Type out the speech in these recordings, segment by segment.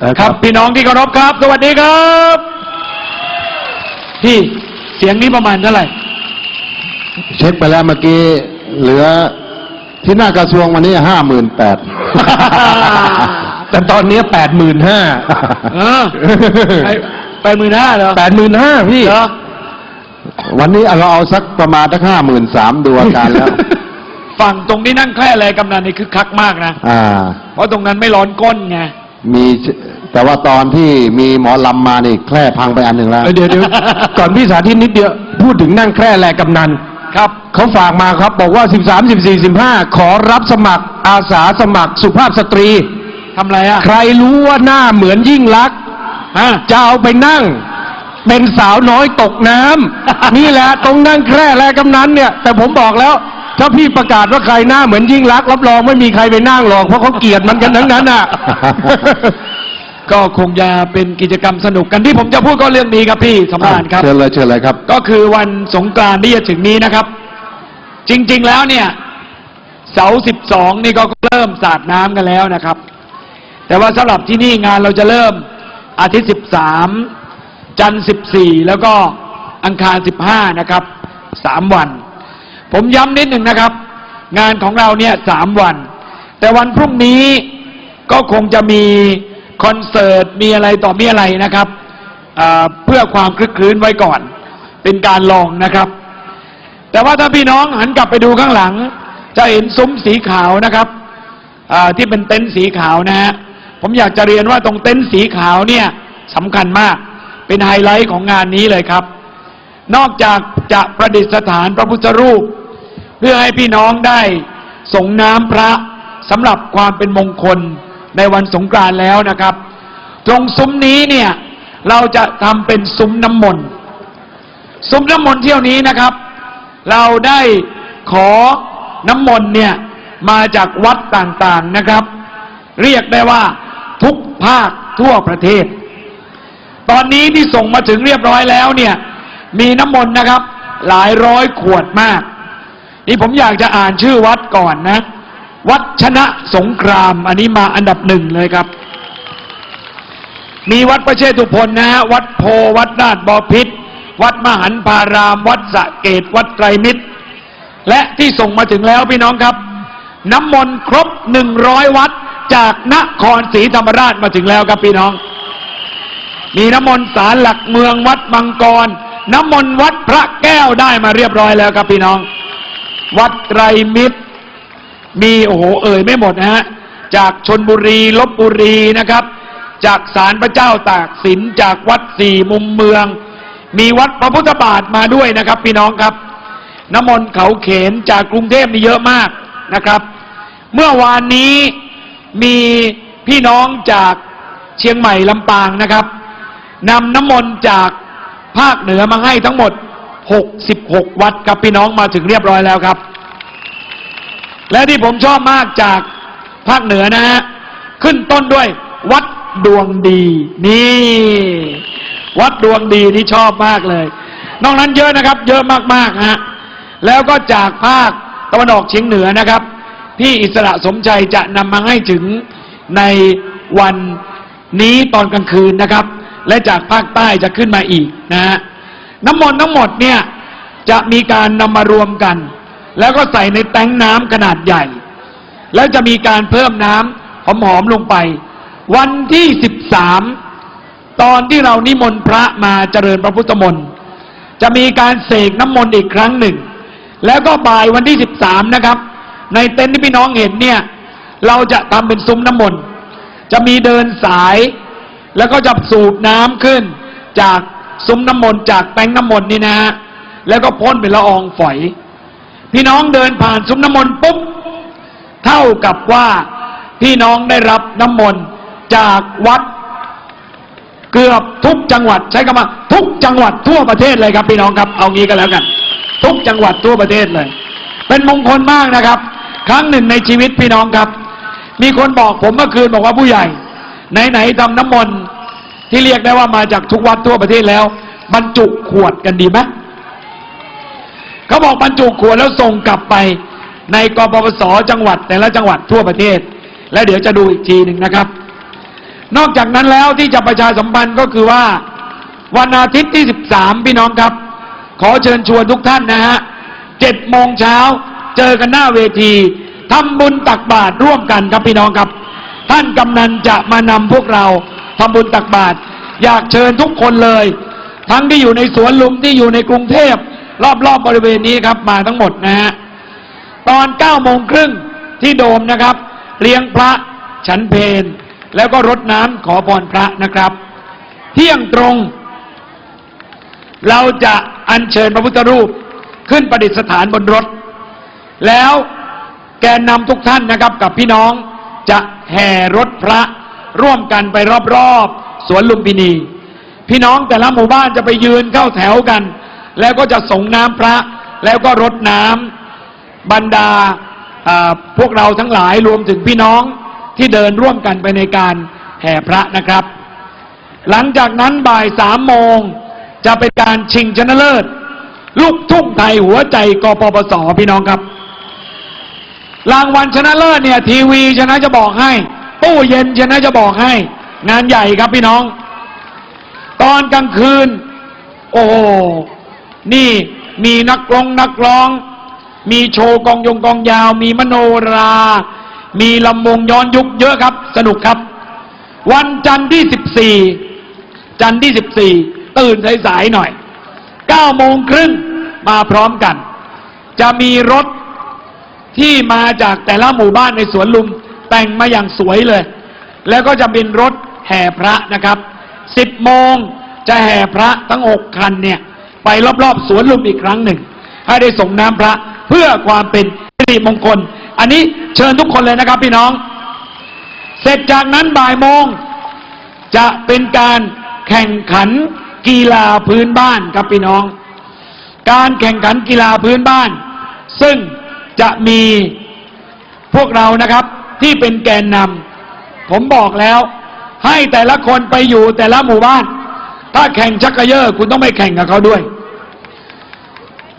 เออครับพี่น้องที่เคารพครับ สวัสดีครับพี่เสียงนี้ประมาณเท่าไหร่ เช็คไปแล้วเมื่อกี้เหลือที่หน้ากระทรวงวันนี้ห้าหมื่นแปดแต่ตอนนี้แปดหมื่นห้าเออไปไปหมื่นห้าเหรอแปดหมื่นห้าพี่เหรอวันนี้เราเอาสักประมาณสักห้าหมื่นสามดูอาการแล้วฝั่งตรงที่นั่งแคร่แลกำนันนี่คือคักมากนะอ่าเพราะตรงนั้นไม่ร้อนก้นไง มีแต่ว่าตอนที่มีหมอลำมานี่แคร่พังไปอันหนึ่งแล้วเดี๋ยวเดี๋ยวก่อนพี่สาธิตนิดเดียว พูดถึงนั่งแคร่แลกำนันครับเขาฝากมาครับ บอกว่า 13 14 15 ขอรับสมัครอาสาสมัครสุภาพสตรี ทำอะไรอะ ใครรู้ว่าหน้าเหมือนยิ่งลักษณ์ฮะ จะเอาไปนั่ง เป็นสาวน้อยตกน้ำ นี่แหละตรงนั่งแคร่แลกำนันเนี่ย แต่ผมบอกแล้ว ถ้าพี่ประกาศว่าใครหน้าเหมือนยิ่งลักษณ์รับรองไม่มีใครไปนั่งหรอกเพราะเขาเกลียดมันกันทั้งนั้นอะ ก็คงจะเป็นกิจกรรมสนุกกันที่ผมจะพูดก็เรื่องนี้ครับพี่สำราญครับ เชิญเลยเชิญเลยครับ ก็คือวันสงกรานต์ที่จะถึงนี้นะครับ จริง ๆ แล้วเนี่ย เสาสิบสองนี่ก็เริ่มสาดน้ำกันแล้วนะครับ แต่ว่าสำหรับที่นี่งานเราจะเริ่มอาทิตย์สิบสามจันทร์สิบสี่แล้วก็อังคารสิบห้านะครับสามวัน ผมย้ำนิดหนึ่งนะครับ งานของเราเนี่ยสามวัน แต่วันพรุ่งนี้ก็คงจะมีคอนเสิร์ตมีอะไรต่อมีอะไรนะครับ เพื่อความคลึกคลื้นไว้ก่อน เป็นการลองนะครับ แต่ว่าถ้าพี่น้องหันกลับไปดูข้างหลัง จะเห็นซุ้มสีขาวนะครับที่เป็นเต็นท์สีขาวนะฮะผมอยากจะเรียนว่าตรงเต็นท์สีขาวเนี่ยสำคัญมากเป็นไฮไลท์ของงานนี้เลยครับ นอกจากจะประดิษฐานพระพุทธรูป เพื่อให้พี่น้องได้ส่งน้ำพระสำหรับความเป็นมงคลในวันสงกรานต์แล้วนะครับ ตรงซุ้มนี้เนี่ยเราจะทำเป็นซุ้มน้ำมนต์ซุ้มน้ำมนต์เที่ยวนี้นะครับ เราได้ขอน้ำมนต์เนี่ยมาจากวัดต่างๆนะครับ เรียกได้ว่าทุกภาคทั่วประเทศ ตอนนี้ที่ส่งมาถึงเรียบร้อยแล้วเนี่ยมีน้ำมนต์นะครับ หลายร้อยขวดมาก นี่ผมอยากจะอ่านชื่อวัดก่อนนะ วัดชนะสงคราม อันนี้มาอันดับหนึ่งเลยครับ มีวัดประเชษฐุพลนะฮะวัดโพวัดนาดบอพิษวัดมหันพาราม วัดสะเกต วัดไตรมิตร และที่ส่งมาถึงแล้วพี่น้องครับ น้ำมนต์ครบหนึ่งร้อยวัดจากนครศรีธรรมราชมาถึงแล้วครับพี่น้อง มีน้ำมนต์สารหลักเมืองวัดมังกร น้ำมนต์วัดพระแก้วได้มาเรียบร้อยแล้วครับพี่น้อง วัดไตรมิตร มีโอ้โหเอ่ยไม่หมดนะฮะ จากชนบุรีลบบุรีนะครับ จากศาลพระเจ้าตากสินจากวัดสี่มุมเมือง มีวัดพระพุทธบาทมาด้วยนะครับ พี่น้องครับ น้ำมนต์เขาเขนจากกรุงเทพนี่เยอะมากนะครับ เมื่อวานนี้มีพี่น้องจากเชียงใหม่ลำปางนะครับนำน้ำมนต์จากภาคเหนือมาให้ทั้งหมด 66 วัดครับพี่น้องมาถึงเรียบร้อยแล้วครับ และที่ผมชอบมากจากภาคเหนือนะฮะขึ้นต้นด้วยวัดดวงดีนี่ วัดดวงดีที่ชอบมากเลย นอกนั้นเยอะนะครับ เยอะมากๆฮะแล้วก็จากภาคตะวันออกเฉียงเหนือนะครับ พี่อิสระสมชัยจะนำมาให้ถึงในวันนี้ตอนกลางคืนนะครับ และจากภาคใต้จะขึ้นมาอีกนะฮะ น้ำมนต์ทั้งหมดเนี่ยจะมีการนำมารวมกัน แล้วก็ใส่ในแตงน้ำขนาดใหญ่ แล้วจะมีการเพิ่มน้ำหอมๆลงไป วันที่13ตอนที่เรานิมนต์พระมาเจริญพระพุทธมนต์จะมีการเสกน้ำมนต์อีกครั้งหนึ่ง แล้วก็บ่ายวันที่13นะครับ ในเต็นท์ที่พี่น้องเห็นเนี่ย เราจะทำเป็นซุ้มน้ำมนต์จะมีเดินสาย แล้วก็จะสูบน้ำขึ้นจาก ซุ้มน้ำมนต์จากแป้งน้ำมนต์นี่นะฮะแล้วก็พ่นเป็นละอองฝอย พี่น้องเดินผ่านซุ้มน้ำมนต์ปุ๊บเท่ากับว่าพี่น้องได้รับน้ำมนต์จากวัด เกือบทุกจังหวัดใช้คำว่าทุกจังหวัดทั่วประเทศเลยครับ พี่น้องครับเอางี้ก็แล้วกัน ทุกจังหวัดทั่วประเทศเลย เป็นมงคลมากนะครับ ครั้งหนึ่งในชีวิตพี่น้องครับ มีคนบอกผมเมื่อคืนบอกว่าผู้ใหญ่ ไหนๆทำน้ำมนต์ ที่เรียกได้ว่ามาจากทุกวัดทั่วประเทศแล้ว บรรจุขวดกันดีไหมเขาบอกบรรจุขวดแล้วส่งกลับไป ในกปปสจังหวัดแต่ละจังหวัดทั่วประเทศ และเดี๋ยวจะดูอีกทีหนึ่งนะครับ นอกจากนั้นแล้วที่จะประชาสัมพันธ์ก็คือว่า วันอาทิตย์ที่ 13 พี่น้องครับ ขอเชิญชวนทุกท่านนะฮะเจ็ดโมงเช้าเจอกันหน้าเวทีทำบุญตักบาตรร่วมกันครับพี่น้องครับ ท่านกำนันจะมานำพวกเรา ทำบุญตักบาตรอยากเชิญทุกคนเลย ทั้งที่อยู่ในสวนลุมที่อยู่ในกรุงเทพรอบๆบบริเวณนี้ครับมาทั้งหมดนะฮะตอน9โมงครึ่งที่โดมนะครับ เลี้ยงพระฉันเพนแล้วก็รดน้ำขอพรพระนะครับ เที่ยงตรง เราจะอัญเชิญพระพุทธรูปขึ้นประดิษฐานบนรถ แล้วแกนนำทุกท่านนะครับกับพี่น้องจะแห่รถพระ ร่วมกันไปรอบๆสวนลุมพินี พี่น้องแต่ละหมู่บ้านจะไปยืนเข้าแถวกัน แล้วก็จะส่งน้ำพระ แล้วก็รดน้ำบรรดาพวกเราทั้งหลายรวมถึงพี่น้องที่เดินร่วมกันไปในการแห่พระนะครับ หลังจากนั้นบ่ายสามโมงจะเป็นการชิงชนะเลิศ ลูกทุ่งไทยหัวใจกปปสพี่น้องครับ รางวัลชนะเลิศเนี่ย ทีวีชนะจะบอกให้ ตู้เย็นชนะจะบอกให้ งานใหญ่ครับพี่น้อง ตอนกลางคืน โอ้โหนี่มีนักร้องนักร้อง มีโชว์กองยงกองยาว มีมโนรา มีลำวงย้อนยุคเยอะครับ สนุกครับ วันจันทร์ที่ 14 จันทร์ที่ 14 ตื่นสายๆหน่อย9โมงครึ่งมาพร้อมกัน จะมีรถที่มาจากแต่ละหมู่บ้านในสวนลุม แต่งมาอย่างสวยเลย แล้วก็จะเป็นรถแห่พระนะครับ10โมงจะแห่พระทั้ง6คันเนี่ย ไปรอบๆสวนลุมอีกครั้งหนึ่ง ให้ได้ส่งน้ำพระเพื่อความเป็นสิริมงคล อันนี้เชิญทุกคนเลยนะครับพี่น้อง เสร็จจากนั้นบ่ายโมง จะเป็นการแข่งขันกีฬาพื้นบ้านครับพี่น้อง การแข่งขันกีฬาพื้นบ้าน ซึ่งจะมีพวกเรานะครับ ที่เป็นแกนนำผมบอกแล้ว ให้แต่ละคนไปอยู่แต่ละหมู่บ้าน ถ้าแข่งชักกระเยอะคุณต้องไปแข่งกับเขาด้วย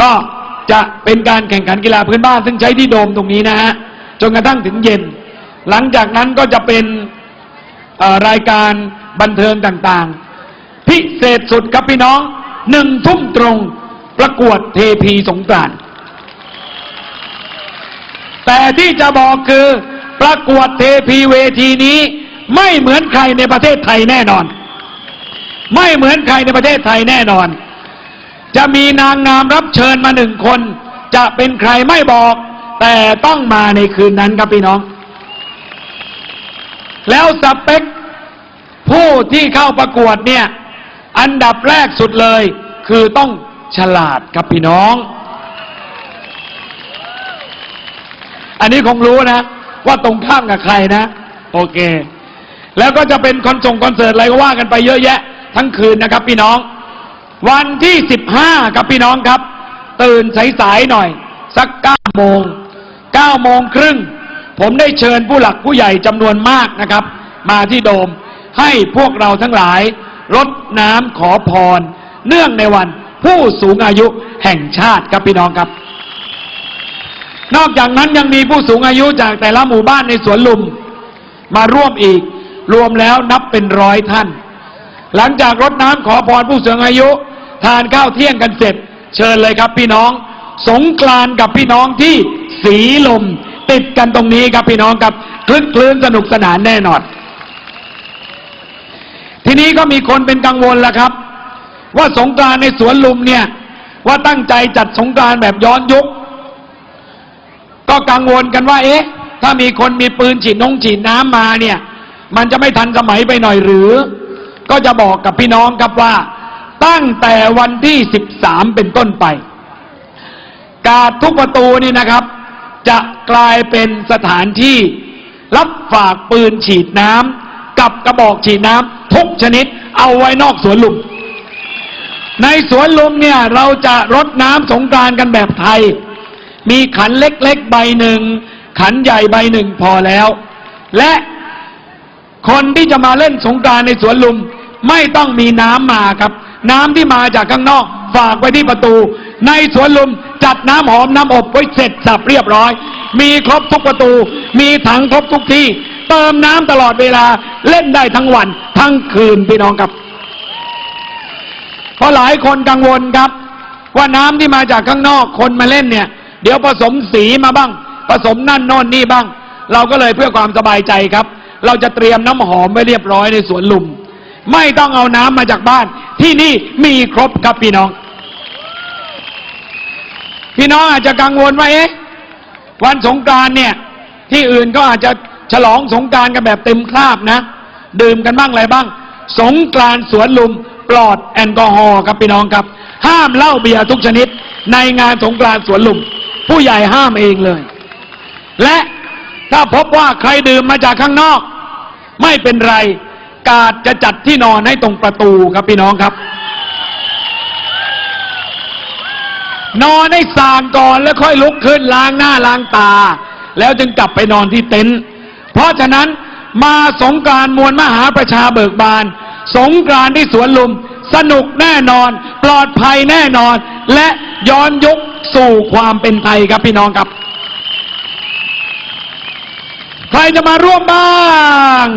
ก็จะเป็นการแข่งขันกีฬาพื้นบ้าน ซึ่งใช้ที่โดมตรงนี้นะฮะจนกระทั่งถึงเย็น หลังจากนั้นก็จะเป็นรายการบันเทิงต่างๆ พิเศษสุดครับพี่น้องหนึ่งทุ่มตรงประกวดเทพีสงกรานต์แต่ที่จะบอกคือ ประกวดเทพีเวทีนี้ไม่เหมือนใครในประเทศไทยแน่นอน ไม่เหมือนใครในประเทศไทยแน่นอน จะมีนางงามรับเชิญมาหนึ่งคน จะเป็นใครไม่บอก แต่ต้องมาในคืนนั้นครับพี่น้อง แล้วสเปคผู้ที่เข้าประกวดเนี่ย อันดับแรกสุดเลย คือต้องฉลาดครับพี่น้อง อันนี้คงรู้นะ ว่าตรงข้ามกับใครนะ โอเค แล้วก็จะเป็นคอนส่งคอนเสิร์ตอะไรก็ว่ากันไปเยอะแยะ ทั้งคืนนะครับ พี่น้อง วันที่15ครับพี่น้องครับ ตื่นสายๆหน่อย สัก9โมง9โมงครึ่งผมได้เชิญผู้หลักผู้ใหญ่จำนวนมากนะครับ มาที่โดมให้พวกเราทั้งหลายรดน้ำขอพร เนื่องในวันผู้สูงอายุแห่งชาติครับพี่น้องครับ นอกจากนั้นยังมีผู้สูงอายุจากแต่ละหมู่บ้านในสวนลุม มาร่วมอีก รวมแล้วนับเป็นร้อยท่าน หลังจากรดน้ำขอพรผู้สูงอายุ ทานข้าวเที่ยงกันเสร็จ เชิญเลยครับพี่น้อง สงกรานกับพี่น้องที่สีลม ติดกันตรงนี้ครับพี่น้องครับคลึกคลื้นสนุกสนานแน่นอนทีนี้ก็มีคนเป็นกังวลแล้วครับ ว่าสงกรานในสวนลุมเนี่ยว่าตั้งใจจัดสงกรานแบบย้อนยุค ก็กังวลกันว่า เอ๊ะ ถ้ามีคนมีปืนฉีดนงฉีดน้ำมาเนี่ย มันจะไม่ทันสมัยไปหน่อยหรือ ก็จะบอกกับพี่น้องครับว่า ตั้งแต่วันที่ 13 เป็นต้นไป กาดทุกประตูนี่นะครับ จะกลายเป็นสถานที่รับฝากปืนฉีดน้ำกับกระบอกฉีดน้ำทุกชนิดเอาไว้นอกสวนลุมในสวนลุมเนี่ยเราจะรดน้ำสงกรานกันแบบไทย มีขันเล็กๆใบหนึ่ง ขันใหญ่ใบหนึ่งพอแล้ว และคนที่จะมาเล่นสงกานต์ในสวนลุม ไม่ต้องมีน้ำมาครับ น้ำที่มาจากข้างนอก ฝากไว้ที่ประตู ในสวนลุมจัดน้ำหอมน้ำอบไว้เสร็จสับเรียบร้อย มีครบทุกประตู มีถังครบทุกที่ เติมน้ำตลอดเวลาเล่นได้ทั้งวัน ทั้งคืนพี่น้องครับเพราะหลายคนกังวลครับ ว่าน้ำที่มาจากข้างนอกคนมาเล่นเนี่ย เดี๋ยวผสมสีมาบ้าง ผสมนั่นโน่นนี่บ้าง เราก็เลยเพื่อความสบายใจครับ เราจะเตรียมน้ำหอมไว้เรียบร้อยในสวนลุม ไม่ต้องเอาน้ำมาจากบ้าน ที่นี่มีครบครับพี่น้อง พี่น้องอาจจะกังวลว่าเอ๊ะวันสงกรานต์เนี่ย ที่อื่นก็อาจจะฉลองสงกรานต์กันแบบเต็มคราบนะ ดื่มกันบ้างอะไรบ้าง สงกรานต์สวนลุมปลอดแอลกอฮอล์ครับพี่น้องครับ ห้ามเหล้าเบียร์ทุกชนิด ในงานสงกรานต์สวนลุม ผู้ใหญ่ห้ามเองเลย และถ้าพบว่าใครดื่มมาจากข้างนอก ไม่เป็นไร กาดจะจัดที่นอนให้ตรงประตูครับพี่น้องครับ นอนให้สางก่อนแล้วค่อยลุกขึ้นล้างหน้าล้างตา แล้วจึงกลับไปนอนที่เต็นท์เพราะฉะนั้นมาสงกานต์มวลมหาประชาเบิกบาน สงกานต์ที่สวนลุม สนุกแน่นอน ปลอดภัยแน่นอน และย้อนยุคสู่ความเป็นไทยครับพี่น้องครับ ใครจะมาร่วมบ้าง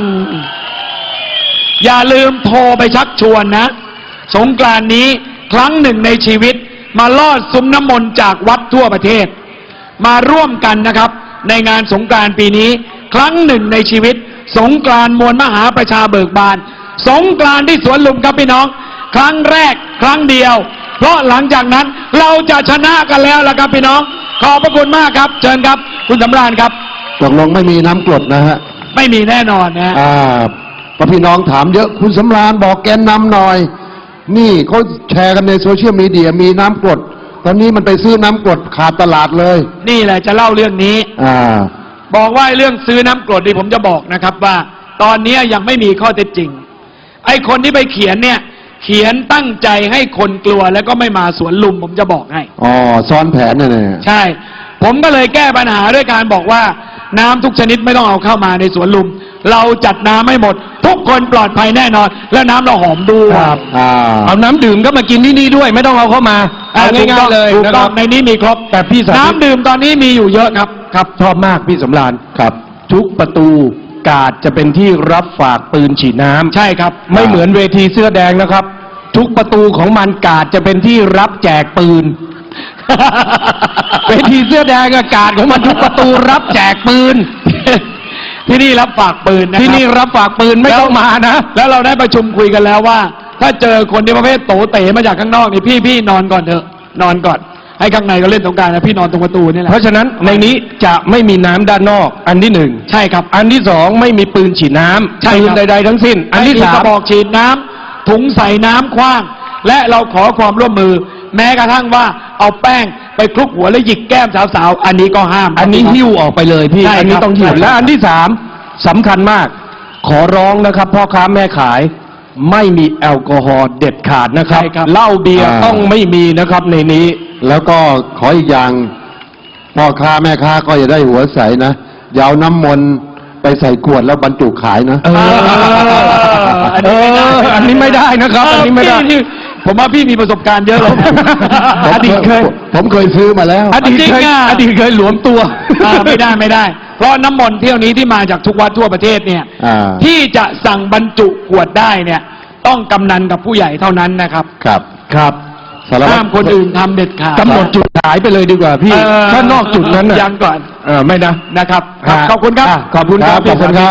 อย่าลืมโทรไปชักชวนนะ สงกรานนี้ครั้งหนึ่งในชีวิต มาลอดซุ้มน้ำมนต์จากวัดทั่วประเทศ มาร่วมกันนะครับ ในงานสงกรานปีนี้ ครั้งหนึ่งในชีวิต สงกรานมวลมหาประชาเบิกบาน สงกรานที่สวนลุมครับพี่น้อง ครั้งแรกครั้งเดียว เพราะหลังจากนั้นเราจะชนะกันแล้วล่ะครับพี่น้อง ขอบพระคุณมากครับ เชิญครับ คุณสำราญครับตกลงไม่มีน้ำกรดนะฮะไม่มีแน่นอนนะฮะอ่าพอพี่น้องถามเยอะคุณสำราญบอกแกนนำหน่อย นี่เขาแชร์กันในโซเชียลมีเดียมีน้ำกรดตอนนี้มันไปซื้อน้ำกรดขาดตลาดเลย นี่แหละจะเล่าเรื่องนี้ อ่า บอกว่าเรื่องซื้อน้ำกรดนี่ผมจะบอกนะครับว่า ตอนนี้ยังไม่มีข้อเท็จจริง ไอ้คนที่ไปเขียนเนี่ย เขียนตั้งใจให้คนกลัวแล้วก็ไม่มาสวนลุมผมจะบอกให้ อ๋อซ้อนแผนเนี่ยนะใช่ ผมก็เลยแก้ปัญหาด้วยการบอกว่า น้ำทุกชนิดไม่ต้องเอาเข้ามาในสวนลุม เราจัดน้ำให้หมด ทุกคนปลอดภัยแน่นอน และน้ำเราหอมด้วยครับอ่าเอาน้ำดื่มก็มากินที่นี่ด้วย ไม่ต้องเอาเข้ามาอะเอาง่ายๆเลยถูกนะคต้อรังบในนี้มีครบแต่พี่สาธิตน้ำดื่มตอนนี้มีอยู่เยอะครับ ครับชอบมากพี่สำราญครับ ทุกประตู กาดจะเป็นที่รับฝากปืนฉีดน้ำใช่ครับ ไม่เหมือนเวทีเสื้อแดงนะครับ ทุกประตูของมันกาดจะเป็นที่รับแจกปืน เวทีเสื้อแดงอากาศของมันทุกประตูรับแจกปืน ที่นี่รับฝากปืนนะครับ ที่นี่รับฝากปืนไม่ต้องมานะ แล้วเราได้ประชุมคุยกันแล้วว่า ถ้าเจอคนที่ประเภทโตเต๋มาจากข้างนอกนี่พี่พี่นอนก่อนเถอะ นอนก่อน ให้ข้างในก็เล่นสงกรารนะพี่นอนตรงประตูนี่แหละเพราะฉะนั้นในนี้จะไม่มีน้ำด้านนอก อันที่หนึ่งใช่ครับ อันที่สองไม่มีปืนฉีดน้ำใช่ปืคนรับ ใด ๆ ทั้งสิ้น อันที่ไม่มีสากมระบอกฉีดน้ำถุงใส่น้ำคว้าง และเราขอความร่วมมือ แม้กระทั่งว่าเอาแป้งไปคลุกหัวแล้วหยิกแก้มสาวๆ อันนี้ก็ห้าม อันนี้ครับหิ้วออกไปเลยพี่ ใช่ครับอันนี้ต้องหิ้วใช่ครับ และอันที่สามสำคัญมาก ขอร้องนะครับพ่อค้าแม่ขาย ไม่มีแอลกอฮอล์เด็ดขาดนะครับใช่ครับเหล้าเบียร์อ่าต้องไม่มีนะครับในนี้ แล้วก็ขออีกอย่างพ่อค้าแม่ค้าก็อย่าได้หัวใสนะอยาวน้ำมนต์ไปใส่ขวดแล้วบรรจุขายนะ เออ อันนี้ไม่ได้เอออันนี้ไม่ได้นะครับ อันนี้ไม่ได้พี่ ผมว่าพี่มีประสบการณ์เยอะเลยผมอดีตเคย ผมเคยซื้อมาแล้ว อดีตจริงเคยอะอดีตเคยหลวมตัวอ่าไม่ได้ไม่ได้ เพราะน้ำมนต์เที่ยวนี้ที่มาจากทุกวัดทั่วประเทศเนี่ยอ่าที่จะสั่งบรรจุขวดได้เนี่ย ต้องกำนันกับผู้ใหญ่เท่านั้นนะครับ ครับครับสารวัตห้ารมคนอื่นทำเด็ดขาดกำหนดจุดขายไปเลยดีกว่าพี่เอ่อถ้านอกจุดนั้นน่ะยังก่อนเออไม่นะนะครับครับขอบคุณครับะขอบคุณครับ ขอบคุณครับ